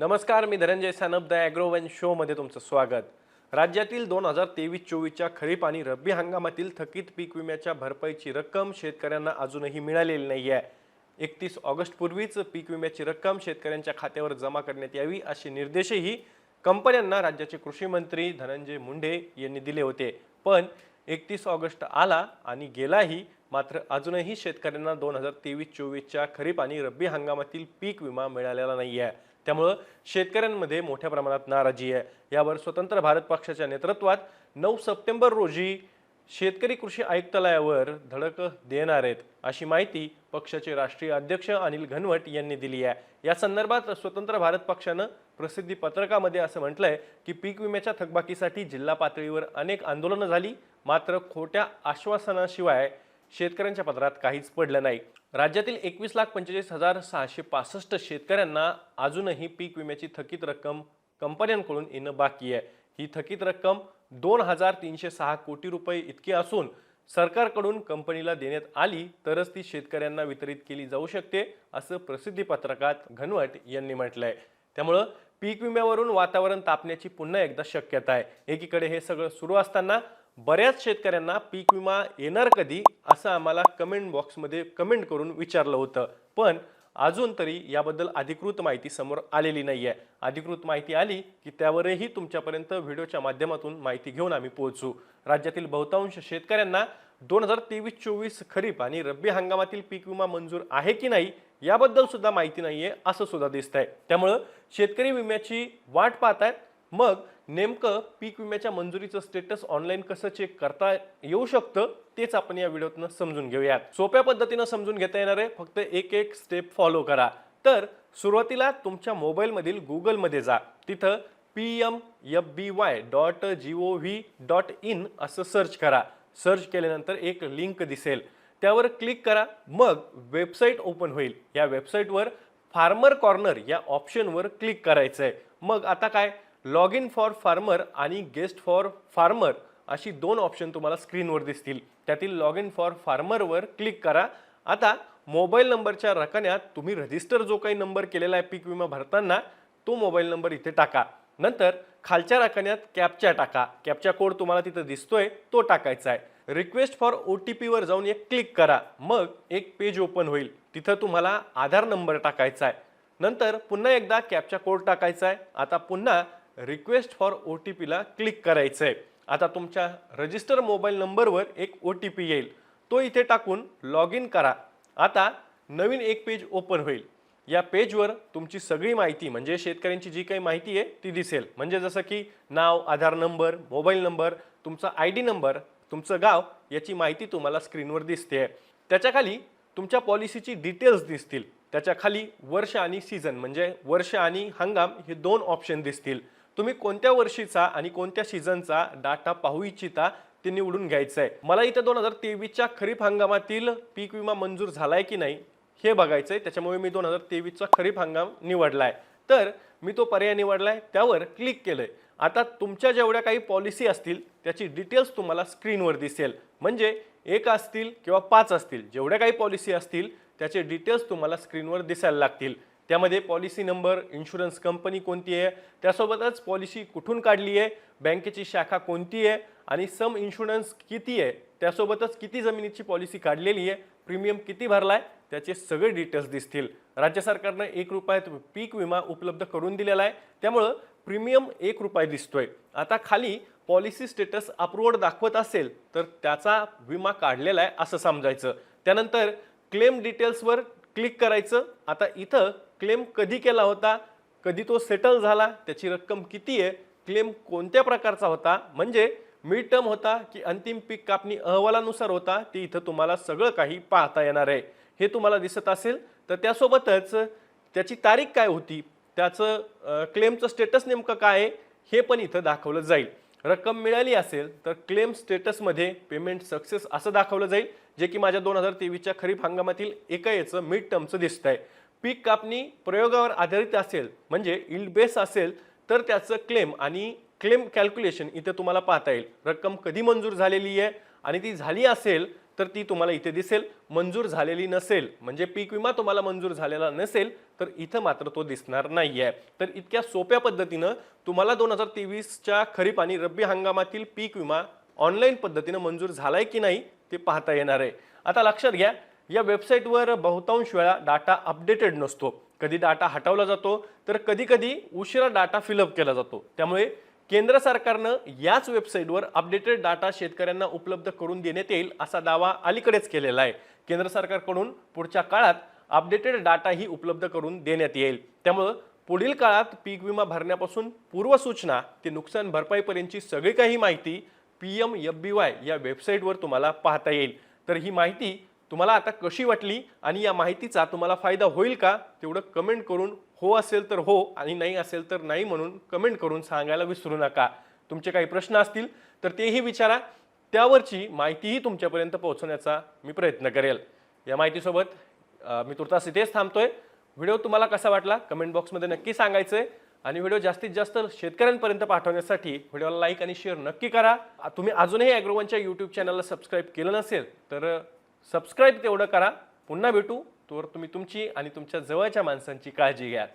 नमस्कार मी धनंजय सानप द ॲग्रोवन शोमध्ये तुमचं स्वागत. राज्यातील दोन हजार तेवीस चोवीसच्या खरीप आणि रब्बी हंगामातील थकीत पीक विम्याच्या भरपाईची रक्कम शेतकऱ्यांना अजूनही मिळालेली नाही आहे एकतीस ऑगस्टपूर्वीच पीक विम्याची रक्कम शेतकऱ्यांच्या खात्यावर जमा करण्यात यावी असे निर्देशही कंपन्यांना राज्याचे कृषी मंत्री धनंजय मुंडे यांनी दिले होते. पण एकतीस ऑगस्ट आला आणि गेलाही मात्र अजूनही शेतकऱ्यांना दोन हजार तेवीस चोवीसच्या खरीप आणि रब्बी हंगामातील पीक विमा मिळालेला नाही आहे त्यामुळं शेतकऱ्यांमध्ये मोठ्या प्रमाणात नाराजी आहे. यावर स्वतंत्र भारत पक्षाच्या नेतृत्वात नऊ सप्टेंबर रोजी शेतकरी कृषी आयुक्तालयावर धडक देणार आहेत अशी माहिती पक्षाचे राष्ट्रीय अध्यक्ष अनिल घनवट यांनी दिली आहे. या संदर्भात स्वतंत्र भारत पक्षानं प्रसिद्धी पत्रकामध्ये असं म्हटलंय की पीक विम्याच्या थकबाकीसाठी जिल्हा पातळीवर अनेक आंदोलनं झाली मात्र खोट्या आश्वासनाशिवाय शेतकऱ्यांच्या पत्रात काहीच पडलं नाही. राज्यातील एकवीस लाख पंचेचाळीस हजार सहाशे पासष्ट शेतकऱ्यांना अजूनही पीक विम्याची थकीत रक्कम कंपन्यांकडून येणं बाकी आहे. ही थकीत रक्कम दोन हजार तीनशे सहा कोटी रुपये इतकी असून सरकारकडून कंपनीला देण्यात आली तरच ती शेतकऱ्यांना वितरित केली जाऊ शकते असं प्रसिद्धी पत्रकात घनवट यांनी म्हटलंय. त्यामुळं पीक विम्यावरून वातावरण तापण्याची पुन्हा एकदा शक्यता आहे. एकीकडे हे सगळं सुरू असताना बऱ्याच शेतकऱ्यांना पीक विमा येणार कधी असं आम्हाला कमेंट बॉक्समध्ये कमेंट करून विचारलं होतं. पण अजून तरी याबद्दल अधिकृत माहिती समोर आलेली नाही आहे अधिकृत माहिती आली की त्यावरही तुमच्यापर्यंत व्हिडिओच्या माध्यमातून माहिती घेऊन आम्ही पोहोचू. राज्यातील बहुतांश शेतकऱ्यांना दोन हजार तेवीस चोवीस खरीप आणि रब्बी हंगामातील पीक विमा मंजूर आहे की नाही याबद्दल सुद्धा माहिती आहे असं सुद्धा दिसत आहे त्यामुळं शेतकरी विम्याची वाट पाहत आहेत मग नेमकं पीक विम्याच्या मंजुरीचं स्टेटस ऑनलाईन कसं चेक करता येऊ शकतं तेच आपण या व्हिडिओतनं समजून घेऊयात. सोप्या पद्धतीनं समजून घेता येणार आहे फक्त एक एक स्टेप फॉलो करा. तर सुरुवातीला तुमच्या मोबाईलमधील गुगलमध्ये जा. तिथं P M F B Y dot G O V dot in असं सर्च करा. सर्च केल्यानंतर एक लिंक दिसेल. त्यावर क्लिक करा. मग वेबसाईट ओपन होईल. या वेबसाईटवर फार्मर कॉर्नर या ऑप्शनवर क्लिक करायचं आहे मग आता काय? लॉग इन फॉर फार्मर आणि गेस्ट फॉर फार्मर अशी दोन ऑप्शन तुम्हाला स्क्रीनवर दिसतील. त्यातील लॉग इन फॉर फार्मरवर क्लिक करा. आता मोबाईल नंबरच्या रकान्यात तुम्ही रजिस्टर जो काही नंबर केलेला आहे पीक विमा भरताना तो मोबाईल नंबर इथे टाका. नंतर खालच्या रकान्यात कॅपचा टाका. कॅपचा कोड तुम्हाला तिथं दिसतोय तो टाकायचा आहे. रिक्वेस्ट फॉर ओ टी पीवर जाऊन एक क्लिक करा. मग एक पेज ओपन होईल. तिथं तुम्हाला आधार नंबर टाकायचा आहे. नंतर पुन्हा एकदा कॅपचा कोड टाकायचा आहे. आता पुन्हा रिक्वेस्ट फॉर ओ टी पीला क्लिक करायचं आहे आता तुमच्या रजिस्टर मोबाईल नंबरवर एक ओ टी पी येईल. तो इथे टाकून लॉग इन करा. आता नवीन एक पेज ओपन होईल. या पेजवर तुमची सगळी माहिती म्हणजे शेतकऱ्यांची जी काही माहिती आहे ती दिसेल. म्हणजे जसं की नाव आधार नंबर मोबाईल नंबर तुमचा आय डी नंबर तुमचं गाव याची माहिती तुम्हाला स्क्रीनवर दिसते त्याच्याखाली तुमच्या पॉलिसीची डिटेल्स दिसतील. त्याच्याखाली वर्ष आणि सीझन म्हणजे वर्ष आणि हंगाम हे दोन ऑप्शन दिसतील. तुम्ही कोणत्या वर्षीचा आणि कोणत्या सीझनचा डाटा पाहू इच्छिता ते निवडून घ्यायचं आहे मला इथं दोन हजार तेवीसच्या खरीप हंगामातील पीक विमा मंजूर झालाय की नाही हे बघायचं आहे त्याच्यामुळे मी दोन हजार तेवीसचा खरीप हंगाम निवडलाय. तर मी तो पर्याय निवडलाय त्यावर क्लिक केलंय. आता तुमच्या जेवढ्या काही पॉलिसी असतील त्याची डिटेल्स तुम्हाला स्क्रीनवर दिसेल. म्हणजे एक असतील किंवा पाच असतील जेवढ्या काही पॉलिसी असतील त्याचे डिटेल्स तुम्हाला स्क्रीनवर दिसायला लागतील. त्यामध्ये पॉलिसी नंबर इन्शुरन्स कंपनी कोणती आहे त्यासोबतच पॉलिसी कुठून काढली आहे बँकेची शाखा कोणती आहे आणि सम इन्शुरन्स किती आहे त्यासोबतच किती जमिनीची पॉलिसी काढलेली आहे प्रीमियम किती भरला आहे त्याचे सगळे डिटेल्स दिसतील. राज्य सरकारनं एक रुपयात पीक विमा उपलब्ध करून दिलेला आहे त्यामुळं प्रीमियम एक रुपये दिसतोय. आता खाली पॉलिसी स्टेटस अप्रूव्ड दाखवत असेल तर त्याचा विमा काढलेला आहे असं समजायचं. त्यानंतर क्लेम डिटेल्सवर क्लिक करायचं. आता इथं क्लेम कधी केला होता कधी तो सेटल झाला त्याची रक्कम किती आहे क्लेम कोणत्या प्रकारचा होता म्हणजे मिड टर्म होता की अंतिम पीक कापणी अहवालानुसार होता ते इथं तुम्हाला सगळं काही पाहता येणार आहे. हे तुम्हाला दिसत असेल तर त्यासोबतच त्याची तारीख काय होती त्याचं क्लेमचं स्टेटस नेमकं काय आहे हे पण इथं दाखवलं जाईल. रक्कम मिळाली असेल तर क्लेम स्टेटसमध्ये पेमेंट सक्सेस असं दाखवलं जाईल जे की माझ्या दोन हजार तेवीसच्या खरीप हंगामातील एका याचं मिड टर्मचं दिसत आहे पीक कापणी प्रयोगावर आधारित असेल म्हणजे इल्ड बेस असेल तर त्याचं क्लेम आणि क्लेम कॅल्क्युलेशन इथे तुम्हाला पाहता येईल. रक्कम कधी मंजूर झालेली आहे आणि ती झाली असेल तर ती तुम्हाला इथे दिसेल. मंजूर झालेली नसेल म्हणजे पीक विमा तुम्हाला मंजूर झालेला नसेल तर इथं मात्र तो दिसणार नाही आहे तर इतक्या सोप्या पद्धतीनं तुम्हाला दोन हजार तेवीसच्या खरीप आणि रब्बी हंगामातील पीक विमा ऑनलाईन पद्धतीनं मंजूर झालाय की नाही ते पाहता येणार आहे. आता लक्षात घ्या या वेबसाईटवर बहुतांश वेळा डाटा अपडेटेड नसतो. कधी डाटा हटवला जातो तर कधी कधी उशिरा डाटा फिलअप केला जातो. त्यामुळे केंद्र सरकारनं याच वेबसाईटवर अपडेटेड डाटा शेतकऱ्यांना उपलब्ध करून देण्यात येईल असा दावा अलीकडेच केलेला आहे. केंद्र सरकारकडून पुढच्या काळात अपडेटेड डाटाही उपलब्ध करून देण्यात येईल. त्यामुळं पुढील काळात पीक विमा भरण्यापासून पूर्वसूचना ते नुकसान भरपाईपर्यंतची सगळी काही माहिती P M F B Y या वेबसाईटवर तुम्हाला पाहता येईल. तर ही माहिती तुम्हाला आता कशी वाटली आणि या माहितीचा तुम्हाला फायदा होईल का? तेवढं कमेंट करून हो असेल तर हो आणि नाही असेल तर नाही म्हणून कमेंट करून सांगायला विसरू नका. तुमचे काही प्रश्न असतील तर तेही विचारा. त्यावरची माहितीही तुमच्यापर्यंत पोहोचवण्याचा मी प्रयत्न करेल. या माहितीसोबत मी तुर्तास इथेच थांबतोय. व्हिडिओ तुम्हाला कसा वाटला? कमेंट बॉक्समध्ये नक्की सांगायचं आहे आणि व्हिडिओ जास्तीत जास्त शेतकऱ्यांपर्यंत पाठवण्यासाठी व्हिडिओला लाईक आणि शेअर नक्की करा. तुम्ही अजूनही ॲग्रोवनच्या यूट्यूब चॅनलला सबस्क्राईब केलं नसेल तर सबस्क्राईब तेवढं करा. पुन्हा भेटू. तोवर तुम्ही तुमची आणि तुमच्या जवळच्या माणसांची काळजी घ्या.